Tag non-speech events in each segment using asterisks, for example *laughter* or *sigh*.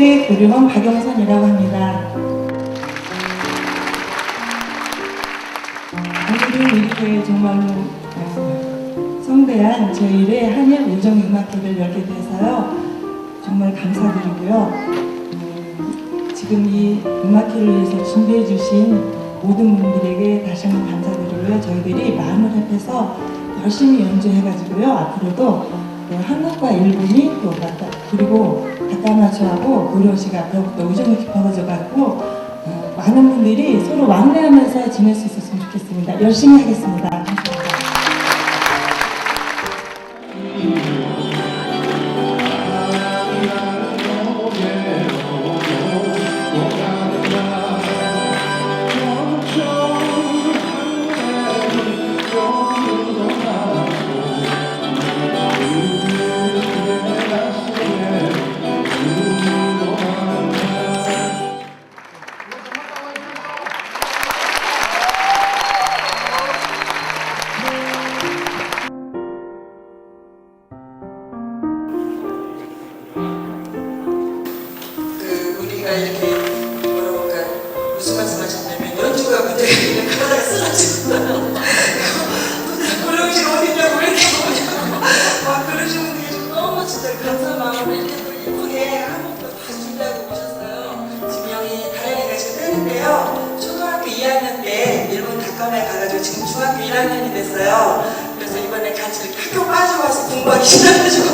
첫째 그림은 박영선이라고 합니다. 오늘은 이렇게 정말로 어, 성대한 저희의 한일 우정음악회를 열게 돼서요. 정말 감사드리고요. 음, 지금 이 음악회를 위해서 준비해 주신 모든 분들에게 다시 한번 감사드리고요. 저희들이 마음을 합해서 열심히 연주해가지고요. 앞으로도 또 한국과 일본이 또 맞다 그리고 가까마추하고 고려시가 더욱더 우정이 깊어져가지고 어, 많은 분들이 서로 왕래하면서 지낼 수 있었으면 좋겠습니다. 열심히 하겠습니다. 1학년이 됐어요. 그래서 이번에 같이 학교 빠져와서 공부하기 *laughs* 시작해가지고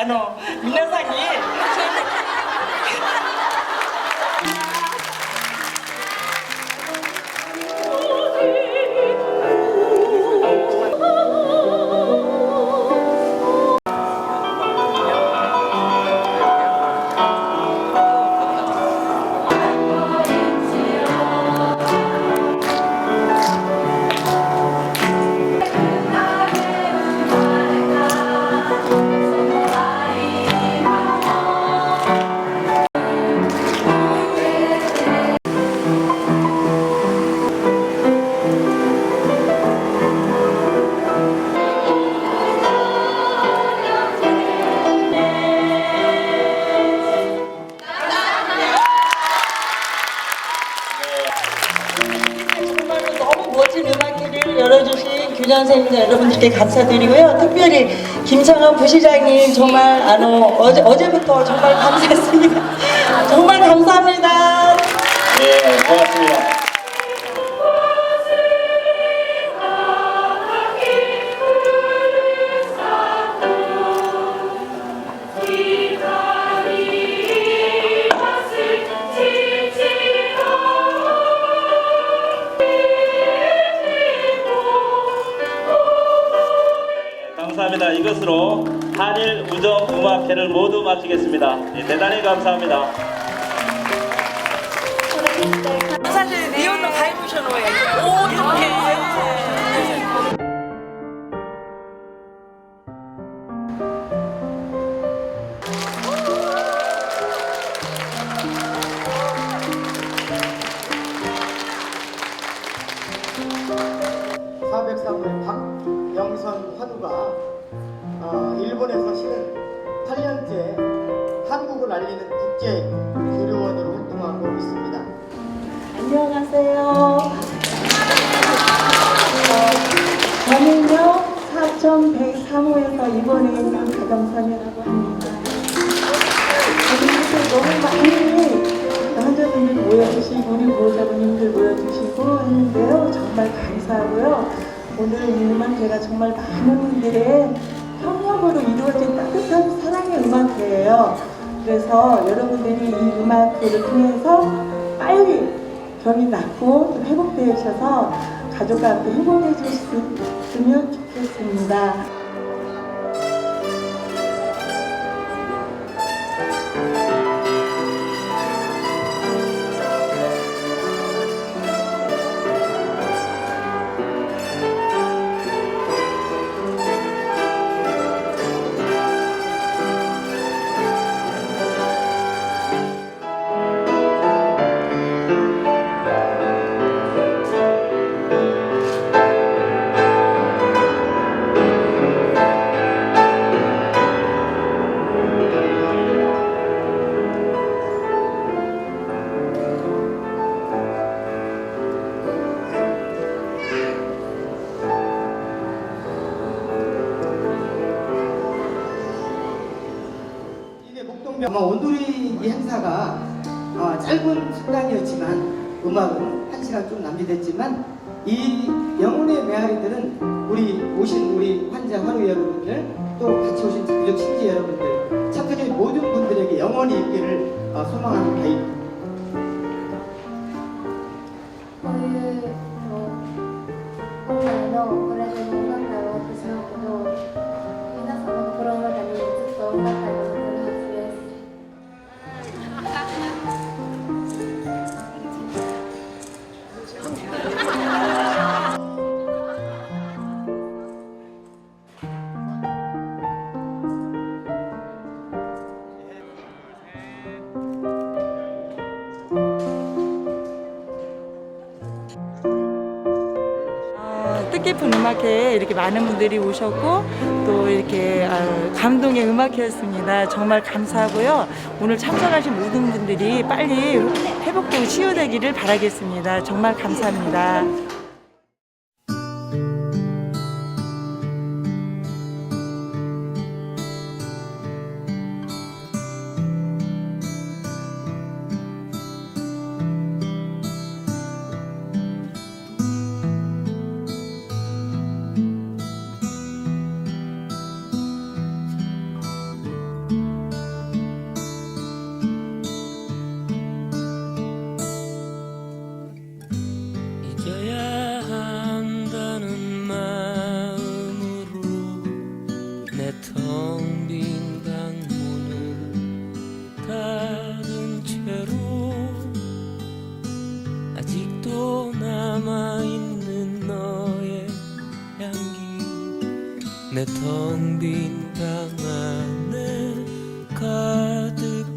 あの皆さんに 멋진 음악회를 열어주신 교장 선생님과 여러분들께 감사드리고요. 특별히 김창원 부시장님 정말 아, 어, 어제, 어제부터 정말 감사했습니다. *laughs* 정말 감사합니다. 네, 고맙습니다. 음악회를 모두 마치겠습니다. 예, 대단히 감사합니다. 사실 니온도 가입으셔놓아요. 오 이렇게. 사 403의 박영선 환우가 어, 일본에서 실은 8년째 한국을 알리는 국제 교류원으로 활동하고 있습니다. 안녕하세요. 어, 저는요, 사천 103호에서 입원해 있는 가정선이라고 합니다. 너무 많이 환자분들 모여 모여주시고 우리 보호자분님들 모여주시고 했는데요. 정말 감사하고요. 오늘 이 음악회가 정말 많은 분들의 협력으로 이루어진 따뜻한 사랑의 음악회예요. 그래서 여러분들이 이 음악회를 통해서 빨리 병이 낫고 좀 회복되셔서 가족과 함께 행복해지셨으면 좋겠습니다. 아마 온돌이 이 행사가 어, 짧은 순간이었지만 음악은 한 시간 좀 낭비됐지만 이 영혼의 메아리들은 우리 오신 우리 환자 환우 여러분들 또 같이 오신 가족 친지 여러분들 참석해 모든 분들에게 영원히 있기를 어, 소망하는 바입니다. 뜻깊은 음악회에 이렇게 많은 분들이 오셨고 또 이렇게 아, 감동의 음악회였습니다. 정말 감사하고요. 오늘 참석하신 모든 분들이 빨리 회복되고 치유되기를 바라겠습니다. 정말 감사합니다. 내 텅 빈 방 안에 가득한데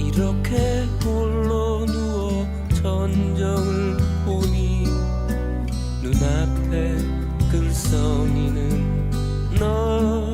이렇게 홀로 누워 전정을 보니 눈앞에 글썽이는 너